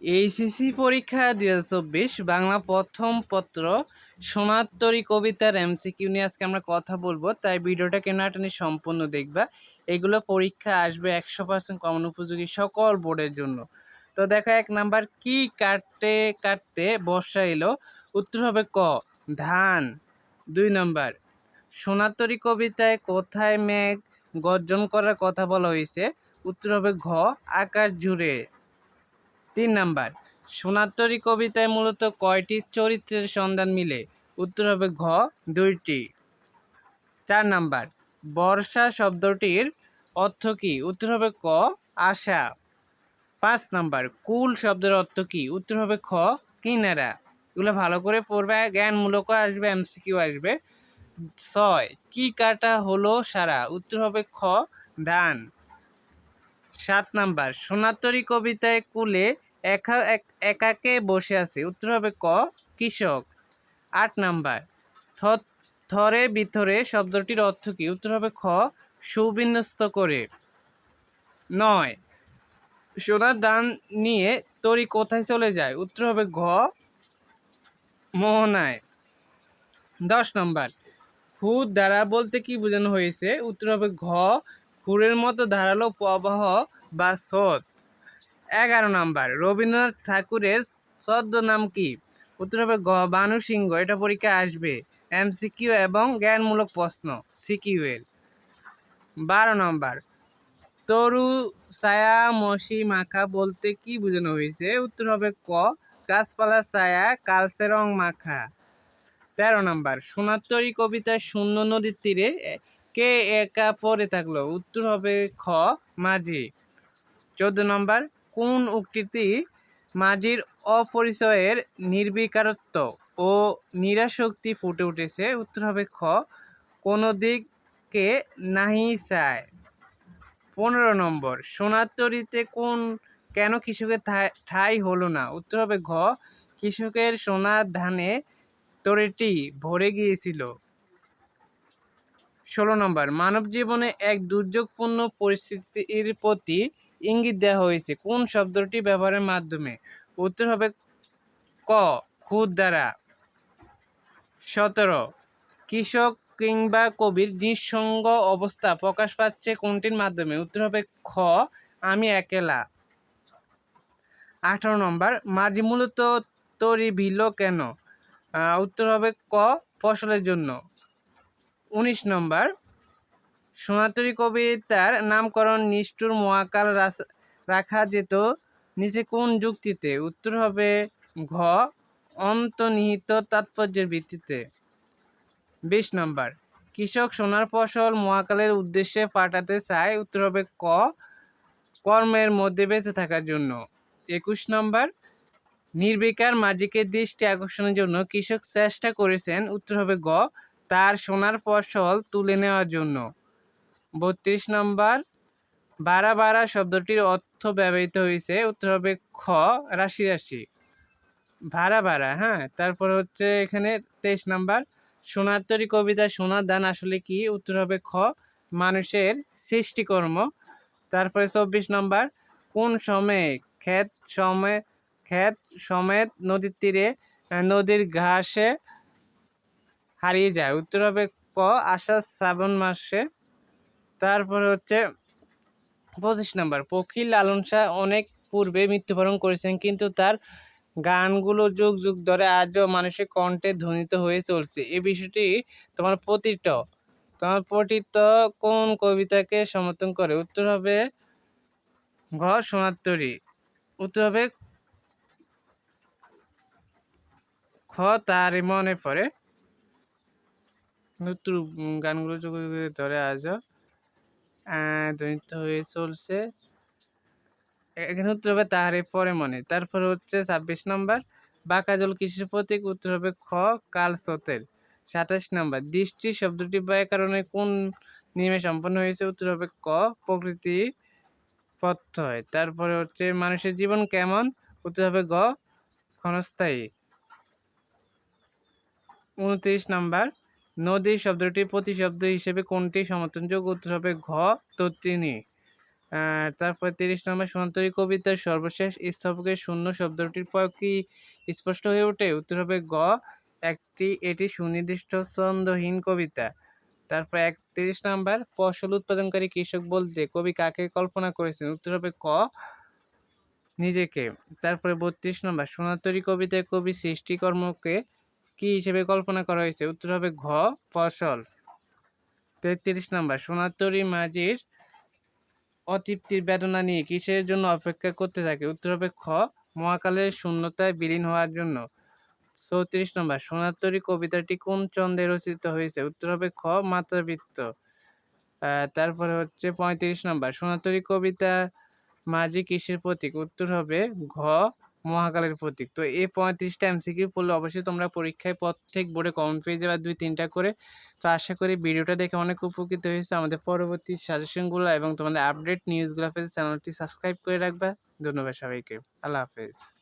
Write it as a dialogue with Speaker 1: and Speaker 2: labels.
Speaker 1: HSC পরীক্ষা দুই হাজার চব্বিশ, বাংলা প্রথম পত্র সোনাত্তরী কবিতার এমসিকিউ নিয়ে আজকে আমরা কথা বলব। তাই ভিডিওটা কেনাটানি সম্পূর্ণ দেখবা। এগুলো পরীক্ষা আসবে একশো পার্সেন্ট কমন উপযোগী সকল বোর্ডের জন্য। তো দেখো, এক নাম্বার, কি কাটতে কাটতে বর্ষা এলো? উত্তর হবে ক, ধান। দুই নাম্বার সোনাত্তরী কবিতায় কোথায় মেঘ গর্জন করার কথা বলা হয়েছে? উত্তর হবে ঘ, আকাশ জুড়ে। তিন নাম্বার। সোনাতরী কবিতায় মূলত কয়টি চরিত্রের সন্ধান মিলে? উত্তর হবে ঘ, দুইটি। চার নাম্বার, বর্ষা শব্দটির অর্থ কী? উত্তর হবে ক, আশা। পাঁচ নাম্বার, কুল শব্দের অর্থ কী? উত্তর হবে খ, কিনারা। এগুলো ভালো করে পড়বে, জ্ঞানমূলক আসবে, এমসিকিউ আসবে। ছয়, কি কাটা হলো সারা? উত্তর হবে খ, ধান। সাত নাম্বার সোনাতরী কবিতায় কুলে একা, এক- একাকে বসে আছে। উত্তর হবে ক, কৃষক। আট নাম্বার। থ- থরে বিথরে শব্দটির অর্থ কী? উত্তর হবে খ, সুবিন্যস্ত করে। নয়। সোনার দান নিয়ে তরি কোথায় চলে যায়? উত্তর হবে ঘ, মোহনায়। দশ নম্বর। খুদ দ্বারা বলতে কি বোঝানো হয়েছে? উত্তর হবে ঘ, খুরের মতো ধারালো প্রবাহ বা স্রোত। এগারো নাম্বার, রবীন্দ্রনাথ ঠাকুরের ছদ্ম নাম কি? উত্তর হবে গ, বানু সিংহ, এটা পরীক্ষা আসবে। এমসিকিউ এবং জ্ঞানমূলক প্রশ্ন, সিকিউ এর। বারো নম্বর, তরু ছায়া মশি মাখা বলতে কি বোঝানো হয়েছে? উত্তর হবে ক গাছপালার ছায়া, কালসে রং মাখা। তেরো নম্বর, সোনাতরী কবিতায় শূন্য নদীর তীরে, কে একা পড়ে থাকল? উত্তর হবে খ, মাঝি। চোদ্দ নম্বর কোন উক্তিটি মাঝির অপরিচয়ের নির্বিকারত্ব ও নিরাশক্তি ফুটে উঠেছে? উত্তর হবে খ। কোনো দিককে নাহি চায়। পনেরো নম্বর, সোনাতরিতে কোন, কেন কৃষকের ঠাই- হলো না? উত্তর হবে ঘ। কৃষকের সোনার ধানে তরিটি ভরে গিয়েছিল। ষোলো নম্বর মানব জীবনে এক দুর্যোগপূর্ণ পরিস্থিতির প্রতি ইঙ্গিত দেওয়া হয়েছে। কোন শব্দটি ব্যবহারের মাধ্যমে? উত্তর হবে ক, খুদ দ্বারা। সতেরো, কৃষক কিংবা কবির নিঃসঙ্গ অবস্থা প্রকাশ পাচ্ছে কোনটির মাধ্যমে? উত্তর হবে খ, আমি একেলা। আঠারো নম্বর মাঝি মূলত তরি ভিল কেন উত্তর হবে ক, ফসলের জন্য। উনিশ নম্বর সোনাতরী কবিতার নামকরণ নিষ্ঠুর মহাকাল রাখা যেত নিচে কোন যুক্তিতে? উত্তর হবে ঘ, অন্তর্নিহিত তাৎপর্যের ভিত্তিতে। বিশ নম্বর। কৃষক সোনার ফসল মহাকালের উদ্দেশ্যে পাঠাতে চায়, উত্তর হবে ক, কর্মের মধ্যে বেঁচে থাকার জন্য। একুশ নম্বর। নির্বিকার মাঝিকে দৃষ্টি আকর্ষণের জন্য কৃষক চেষ্টা করেছেন, উত্তর হবে গ, তার সোনার ফসল তুলে নেওয়ার জন্য। বত্রিশ নম্বর। বারা বারা শব্দটির অর্থ ব্যবহৃত হয়েছে উত্তর হবে খ, রাশি রাশি। ভাড়া ভাড়া হ্যাঁ? তারপর হচ্ছে এখানে তেইশ নাম্বার। সোনার কবিতা সোনার দান আসলে কি? উত্তর হবে খ, মানুষের সৃষ্টিকর্ম। তারপরে চব্বিশ নম্বর, কোন সময়ে ক্ষেত সময়, ক্ষেত সমেত নদীর তীরে নদীর ঘাসে হারিয়ে যায়? উত্তর হবে ক, আষাঢ় শ্রাবণ মাসে। তারপরে হচ্ছে পঁচিশ নম্বর পখিল লালন শাহ অনেক পূর্বে মৃত্যুবরণ করেছেন, কিন্তু তার গানগুলো যুগ যুগ ধরে আজও মানুষের কণ্ঠে ধ্বনিত হয়ে চলছে। এই বিষয়টি তোমার পতিত তোমার পতিত কোন কবিতাকে সমর্থন করে? উত্তর হবে ঘ সোনাত্তরী উত্তর হবে খ তারই মনে পড়ে। নতুন গানগুলো যুগ যুগ ধরে আজও ধ্বনিত হয়ে চলছে। এখানে উত্তর হবে তাহারে পরে মনে। তারপর হচ্ছে ছাব্বিশ নম্বর। বাঁকা জল কৃষির প্রতীক, উত্তর হবে খ, কাল স্রোতের সাতাশ নম্বর। দৃষ্টি শব্দটি ব্যয় কারণে কোন নিয়মে সম্পন্ন হয়েছে? উত্তর হবে ক, প্রকৃতি প্রত্যয় তারপরে হচ্ছে মানুষের জীবন কেমন? উত্তর হবে গ, ক্ষণস্থায়ী। উনত্রিশ নাম্বার। নদী শব্দটি প্রতিশব্দ হিসেবে কোনটি সমর্থনযোগ্য? উত্তর হবে ঘ আহ, তারপর তিরিশ নম্বর সনাতনী কবিতার সর্বশেষ স্থপকের শূন্য শব্দটির প্রয়োগ কি স্পষ্ট হয়ে ওঠে? উত্তর হবে গ একটি এটি সুনির্দিষ্ট ছন্দহীন কবিতা। তারপর একত্রিশ নাম্বার ফসল উৎপাদনকারী কৃষক বলতে কবি কাকে কল্পনা করেছেন? উত্তর হবে ক নিজেকে। তারপরে বত্রিশ নম্বর সোনাতরী কবিতায় কবি সৃষ্টিকর্মকে কি হিসেবে কল্পনা করা হয়েছে? উত্তর হবে ঘ, ফসল। তেত্রিশ নম্বর সোনাতরী মাঝির অতৃপ্তির বেদনা নিয়ে কিসের জন্য অপেক্ষা করতে থাকে? উত্তর হবে খ, মহাকালের শূন্যতায় বিলীন হওয়ার জন্য। চৌত্রিশ নম্বর সোনাতরী কবিতাটি কোন চন্দ্রে রচিত হয়েছে? উত্তর হবে খ, মাত্রাবৃত্ত। তারপরে হচ্ছে পঁয়ত্রিশ নম্বর সোনাতরী কবিতা মাঝি কিসের প্রতীক? উত্তর হবে ঘ মহাকালের প্রতীক। তো এই পঁয়ত্রিশটা এমসিকিউ পড়লে অবশ্যই তোমরা পরীক্ষায় প্রত্যেক বোর্ডে কমন পেয়ে যাবে দুই তিনটা করে। তো আশা করি ভিডিওটা দেখে অনেক উপকৃত হয়েছে। আমাদের পরবর্তী সাজেশনগুলো এবং তোমাদের আপডেট নিউজগুলো পেতে চ্যানেলটি সাবস্ক্রাইব করে রাখবা। ধন্যবাদ সবাইকে। আল্লাহ হাফেজ।